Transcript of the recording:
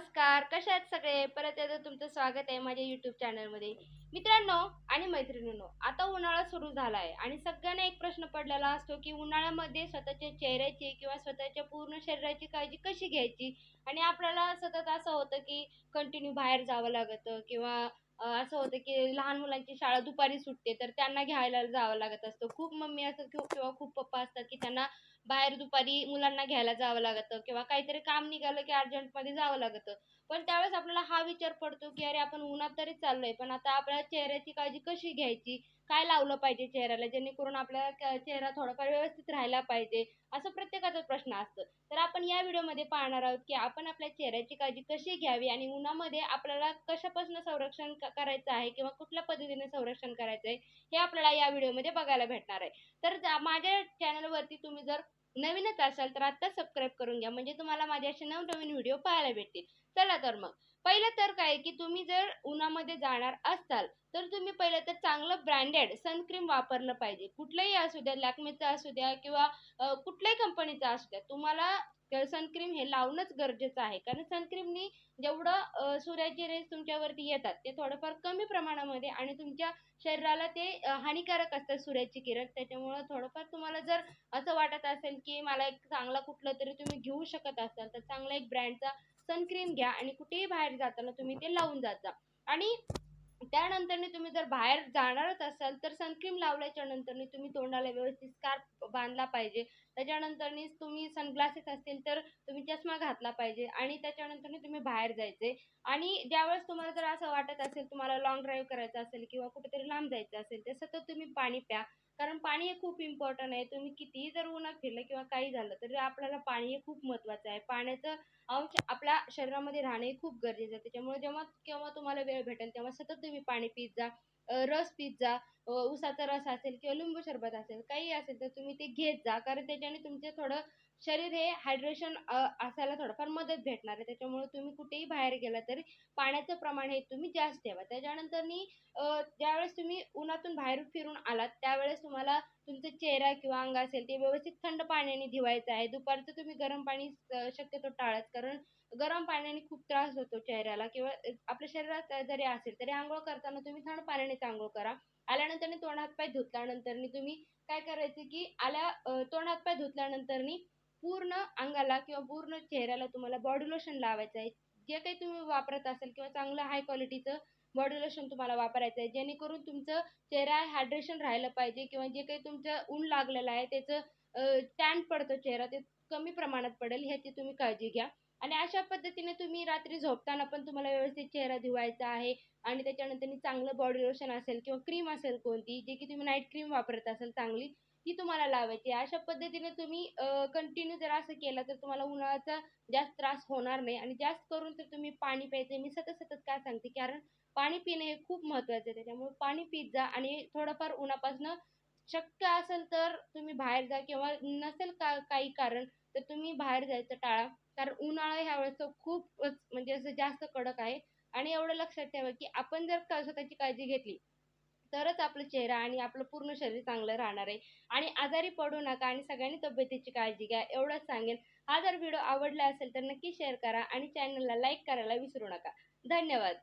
नमस्कार कशा आहेत सगळे? परत एकदा तुमचं स्वागत आहे माझ्या युट्यूब चॅनलमध्ये मित्रांनो आणि मैत्रिणींनो आता उन्हाळा सुरू झाला आहे आणि सगळ्यांना एक प्रश्न पडलेला असतो की उन्हाळ्यामध्ये स्वतःच्या चेहऱ्याची किंवा स्वतःच्या पूर्ण शरीराची काळजी कशी घ्यायची? आणि आपल्याला सतत असं होतं की कंटिन्यू बाहेर जावं लागतं किंवा असं होतं की लहान मुलांची शाळा दुपारी सुटते तर त्यांना घ्यायला जावं लागत असतं. खूप मम्मी असतात किंवा खूप पप्पा असतात की त्यांना बाहेर दुपारी मुलांना घ्यायला जावं लागतं किंवा काहीतरी काम निघालं की अर्जंटमध्ये जावं लागतं. पण त्यावेळेस आपल्याला हा विचार पडतो की अरे आपण उन्हात तरी चाललोय पण आता आपल्या चेहऱ्याची काळजी कशी घ्यायची? काय लावलं पाहिजे चेहऱ्याला जेणेकरून आपला चेहरा थोडाफार व्यवस्थित राहायला पाहिजे? असं प्रत्येकाचा प्रश्न असतो. तर आपण या व्हिडिओमध्ये पाहणार आहोत की आपण आपल्या चेहऱ्याची काळजी कशी घ्यावी आणि उन्हामध्ये आपल्याला कशापासून संरक्षण करायचं आहे किंवा कुठल्या पद्धतीने संरक्षण करायचं आहे हे आपल्याला या व्हिडिओमध्ये बघायला भेटणार आहे. तर माझ्या चॅनलवरती तुम्ही जर नवीनच असाल तर आत्ता सबस्क्राईब करून घ्या. म्हणजे तुम्हाला माझे असे नवनवीन व्हिडिओ पाहायला भेटतील. चला तर मग. पहिलं तर काय की तुम्ही जर उन्हामध्ये जाणार असाल तर तुम्ही पहिलं तर चांगलं ब्रँडेड सनक्रीम वापरलं पाहिजे. कुठलंही असू द्या लॅकमेचं असू द्या किंवा कुठल्याही कंपनीचं असू द्या तुम्हाला सनक्रीम हे लावणंच गरजेचं आहे. कारण सनक्रीमनी जेवढं सूर्याचे रेस तुमच्यावरती येतात ते थोडंफार कमी प्रमाणामध्ये आणि तुमच्या शरीराला ते हानिकारक असतात सूर्याची किरण. त्याच्यामुळं थोडंफार तुम्हाला जर असं वाटत असेल की मला एक चांगला कुठलं तरी तुम्ही घेऊ शकत असाल तर चांगला एक ब्रँडचा सनक्रीम घ्या आणि कुठेही बाहेर जाताना तुम्ही ते लावून जात जा. आणि त्यानंतरनी तुम्ही जर बाहेर जाणारच असाल तर सनक्रीम लावल्याच्या नंतरनी तुम्ही तोंडाला व्यवस्थित स्कार्फ बांधला पाहिजे. त्याच्यानंतरनी तुम्ही सनग्लासेस असतील तर तुम्ही चष्मा घातला पाहिजे आणि त्याच्यानंतरनी तुम्ही बाहेर जायचे. आणि ज्यावेळेस तुम्हाला जर असं वाटत असेल तुम्हाला लॉंग ड्राईव्ह करायचं असेल किंवा कुठेतरी लांब जायचं असेल तर सतत तुम्ही पाणी प्या. कारण पाणी हे खूप इम्पॉर्टंट आहे. तुम्ही कितीही जर उन्हात फिरलं किंवा काही झालं तरी आपल्याला पाणी हे खूप महत्त्वाचं आहे. पाण्याचं अंश आपल्या शरीरामध्ये राहणे हे खूप गरजेचं आहे. त्याच्यामुळे जेव्हा केव्हा तुम्हाला वेळ भेटेल तेव्हा सतत तुम्ही पाणी पीत जा रस पीत जा उसाचा रस असेल किंवा लिंबू सरबत असेल काही असेल तर तुम्ही ते घेत जा. कारण त्याच्याने तुमचे थोडं शरीर हे हायड्रेशन असायला थोडंफार मदत भेटणार आहे. त्याच्यामुळे तुम्ही कुठेही बाहेर गेला तरी पाण्याचं प्रमाण हे तुम्ही जास्त ठेवा. त्याच्यानंतरनी ज्यावेळेस तुम्ही उन्हातून बाहेर फिरून आलात त्यावेळेस तुम्हाला तुमचा चेहरा किंवा अंग असेल ते व्यवस्थित थंड पाण्याने धुवायचं आहे. दुपारचं तुम्ही गरम पाणी शक्यतो टाळाच कारण गरम पाण्याने खूप त्रास होतो चेहऱ्याला किंवा आपल्या शरीरात जरी असेल तरी आंघोळ करताना तुम्ही थंड पाण्यानेच आंघोळ करा. आल्यानंतर तोंड हातपाय धुतल्यानंतर तुम्ही काय करायचं की आल्या तोंडात तोंड हातपाय धुतल्यानंतर पूर्ण अंगाला किंवा पूर्ण चेहऱ्याला तुम्हाला बॉडी लोशन लावायचं आहे. जे काही तुम्ही वापरत असाल किंवा चांगलं हाय क्वालिटीचं बॉडी लोशन तुम्हाला वापरायचं आहे. जेणेकरून तुमचं चेहरा हायड्रेशन राहिलं पाहिजे किंवा जे काही तुमचं ऊन लागलेलं आहे त्याचं टॅन पडतो चेहरा ते कमी प्रमाणात पडेल ह्याची तुम्ही काळजी घ्या. आणि अशा पद्धतीने तुम्ही रात्री झोपताना पण तुम्हाला व्यवस्थित चेहरा धुवायचा आहे आणि त्याच्यानंतर चांगलं बॉडी लोशन असेल किंवा क्रीम असेल कोणती जे की तुम्ही नाईट क्रीम वापरत असाल चांगली ती तुम्हाला लावायची आहे. अशा पद्धतीने तुम्ही कंटिन्यू जर असं केलं तर तुम्हाला उन्हाळ्याचा जास्त त्रास होणार नाही आणि जास्त करून तर तुम्ही पाणी प्यायचं मी सतत सतत काय सांगते कारण पाणी पिणे हे खूप महत्त्वाचं आहे त्याच्यामुळे पाणी पित जा आणि थोडंफार उन्हापासनं शक्य असेल तर तुम्ही बाहेर जा किंवा नसेल का काही कारण तर तुम्ही बाहेर जायचं टाळा कारण उन्हाळा ह्या वेळेस खूपच म्हणजे असं जास्त कडक आहे. आणि एवढं लक्षात ठेवा की आपण जर का स्वतःची काळजी घेतली तरच आपला चेहरा आणि आपलं पूर्ण शरीर चांगलं राहणार आहे. आणि आजारी पडू नका आणि सगळ्यांनी तब्येतीची काळजी घ्या एवढंच सांगेन. हा जर व्हिडिओ आवडला असेल तर नक्की शेअर करा आणि चॅनलला लाईक करायला विसरू नका. धन्यवाद.